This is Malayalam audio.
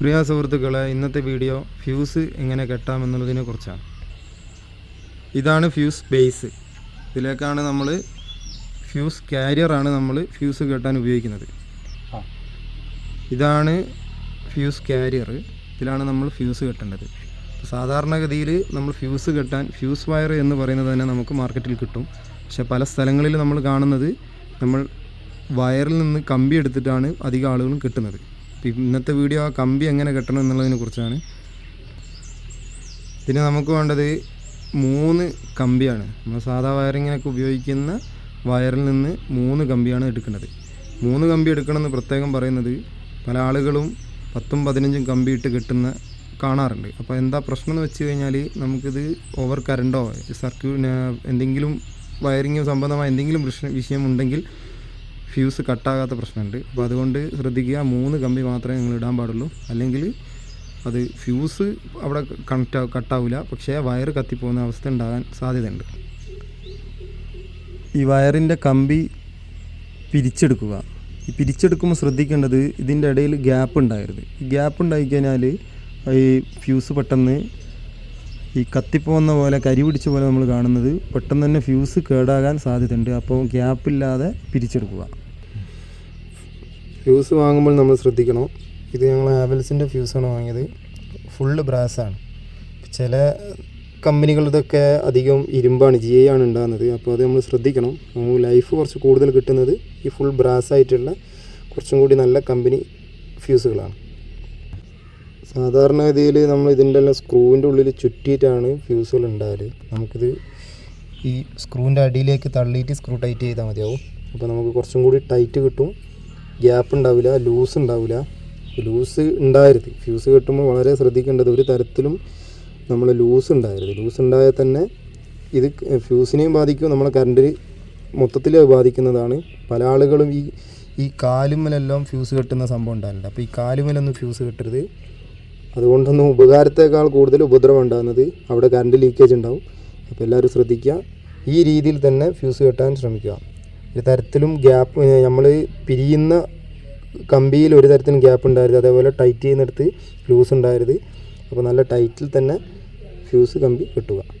പ്രിയ സുഹൃത്തുക്കളെ ഇന്നത്തെ വീഡിയോ ഫ്യൂസ് എങ്ങനെ കെട്ടാമെന്നുള്ളതിനെ കുറിച്ചാണ്. ഇതാണ് ഫ്യൂസ് ബേസ്. ഇതിലേക്കാണ് നമ്മൾ ഫ്യൂസ് കാരിയറാണ് നമ്മൾ ഫ്യൂസ് കെട്ടാൻ ഉപയോഗിക്കുന്നത്. ഇതാണ് ഫ്യൂസ് കാരിയർ ഇതിലാണ് നമ്മൾ ഫ്യൂസ് കെട്ടേണ്ടത്. സാധാരണഗതിയിൽ നമ്മൾ ഫ്യൂസ് കെട്ടാൻ ഫ്യൂസ് വയർ എന്ന് പറയുന്നത് തന്നെ നമുക്ക് മാർക്കറ്റിൽ കിട്ടും. പക്ഷേ പല സ്ഥലങ്ങളിൽ നമ്മൾ കാണുന്നത് നമ്മൾ വയറിൽ നിന്ന് കമ്പി എടുത്തിട്ടാണ് അധികം ആളുകളും കെട്ടുന്നത്. ഇന്നത്തെ വീഡിയോ ആ കമ്പി എങ്ങനെ കെട്ടണം എന്നുള്ളതിനെ കുറിച്ചാണ്. പിന്നെ നമുക്ക് വേണ്ടത് മൂന്ന് കമ്പിയാണ്. നമ്മൾ സാധാ വയറിങ്ങിനൊക്കെ ഉപയോഗിക്കുന്ന വയറിൽ നിന്ന് മൂന്ന് കമ്പിയാണ് എടുക്കുന്നത്. മൂന്ന് കമ്പി എടുക്കണമെന്ന് പ്രത്യേകം പറയുന്നത് പല ആളുകളും പത്തും പതിനഞ്ചും കമ്പി ഇട്ട് കെട്ടുന്ന കാണാറുണ്ട്. അപ്പോൾ എന്താ പ്രശ്നം എന്ന് വെച്ച് കഴിഞ്ഞാൽ നമുക്കിത് ഓവർ കറണ്ടോ സർക്യൂ എന്തെങ്കിലും വയറിങ് സംബന്ധമായ എന്തെങ്കിലും പ്രശ്ന വിഷയം ഉണ്ടെങ്കിൽ ഫ്യൂസ് കട്ടാകാത്ത പ്രശ്നമുണ്ട്. അപ്പോൾ അതുകൊണ്ട് ശ്രദ്ധിക്കുക മൂന്ന് കമ്പി മാത്രമേ നിങ്ങൾ ഇടാൻ പാടുള്ളൂ. അല്ലെങ്കിൽ അത് ഫ്യൂസ് അവിടെ കണക്റ്റ് കട്ടാവില്ല പക്ഷേ വയർ കത്തിപ്പോകുന്ന അവസ്ഥ ഉണ്ടാകാൻ സാധ്യതയുണ്ട്. ഈ വയറിന്റെ കമ്പി പിരിച്ചെടുക്കുക. ഈ പിരിച്ചെടുക്കുമ്പോൾ ശ്രദ്ധിക്കേണ്ടത് ഇതിന്റെ ഇടയിൽ ഗ്യാപ്പ് ഉണ്ടാകരുത്. ഈ ഗ്യാപ്പ് ഉണ്ടായിക്കഴിഞ്ഞാൽ ഈ ഫ്യൂസ് പെട്ടെന്ന് ഈ കത്തിപ്പോകുന്ന പോലെ കരി പിടിച്ച പോലെ നമ്മൾ കാണുന്നത് പെട്ടെന്ന് തന്നെ ഫ്യൂസ് കേടാകാൻ സാധ്യതയുണ്ട്. അപ്പോൾ ഗ്യാപ്പില്ലാതെ പിരിച്ചെടുക്കുക. ഫ്യൂസ് വാങ്ങുമ്പോൾ നമ്മൾ ശ്രദ്ധിക്കണം. ഇത് ഞങ്ങൾ ആവൽസിന്റെ ഫ്യൂസാണ് വാങ്ങിയത്. ഫുള്ള് ബ്രാസാണ് ചില കമ്പനികളുടെയൊക്കെ അധികം ഇരുമ്പാണ് ജി ഐ ആണ് ഉണ്ടാകുന്നത്. അപ്പോൾ അത് നമ്മൾ ശ്രദ്ധിക്കണം. നമുക്ക് ലൈഫ് കുറച്ച് കൂടുതൽ കിട്ടുന്നത് ഈ ഫുൾ ബ്രാസ് ആയിട്ടുള്ള കുറച്ചും കൂടി നല്ല കമ്പനി ഫ്യൂസുകളാണ് സാധാരണഗതിയിൽ നമ്മൾ ഇതിന്റെ എല്ലാം സ്ക്രൂവിന്റെ ഉള്ളിൽ ചുറ്റിയിട്ടാണ് ഫ്യൂസുകൾ ഉണ്ടാകൽ. നമുക്കിത് ഈ സ്ക്രൂവിന്റെ അടിയിലേക്ക് തള്ളിയിട്ട് സ്ക്രൂ ടൈറ്റ് ചെയ്താൽ മതിയാവും. അപ്പോൾ നമുക്ക് കുറച്ചും കൂടി ടൈറ്റ് കിട്ടും. ഗ്യാപ്പ് ഉണ്ടാവില്ല ലൂസ് ഉണ്ടാവില്ല. ലൂസ് ഉണ്ടാകരുത്. ഫ്യൂസ് കെട്ടുമ്പോൾ വളരെ ശ്രദ്ധിക്കേണ്ടത് ഒരു തരത്തിലും നമ്മൾ ലൂസ് ഉണ്ടാകരുത്. ലൂസ് ഉണ്ടായാൽ തന്നെ ഇത് ഫ്യൂസിനെയും ബാധിക്കും. നമ്മളെ കറണ്ടിന് മൊത്തത്തിൽ ബാധിക്കുന്നതാണ്. പല ആളുകളും ഈ ഈ കാലുമലെല്ലാം ഫ്യൂസ് കെട്ടുന്ന സംഭവം ഉണ്ടാകുന്നുണ്ട് അപ്പോൾ ഈ കാലുമലൊന്നും ഫ്യൂസ് കെട്ടരുത്. അതുകൊണ്ടൊന്നും ഉപകാരത്തേക്കാൾ കൂടുതൽ ഉപദ്രവം ഉണ്ടാകുന്നത് അവിടെ കറണ്ട് ലീക്കേജ് ഉണ്ടാവും. അപ്പോൾ എല്ലാവരും ശ്രദ്ധിക്കുക. ഈ രീതിയിൽ തന്നെ ഫ്യൂസ് കെട്ടാൻ ശ്രമിക്കുക. ഒരു തരത്തിലും ഗ്യാപ്പ് നമ്മൾ പിരിയുന്ന കമ്പിയിൽ ഒരു തരത്തിലും ഗ്യാപ്പ് ഉണ്ടായിരുത് അതേപോലെ ടൈറ്റ് ചെയ്യുന്നിടത്ത് ലൂസ് ഉണ്ടായിരുത് അപ്പോൾ നല്ല ടൈറ്റിൽ തന്നെ ഫ്യൂസ് കമ്പി കെട്ടുക.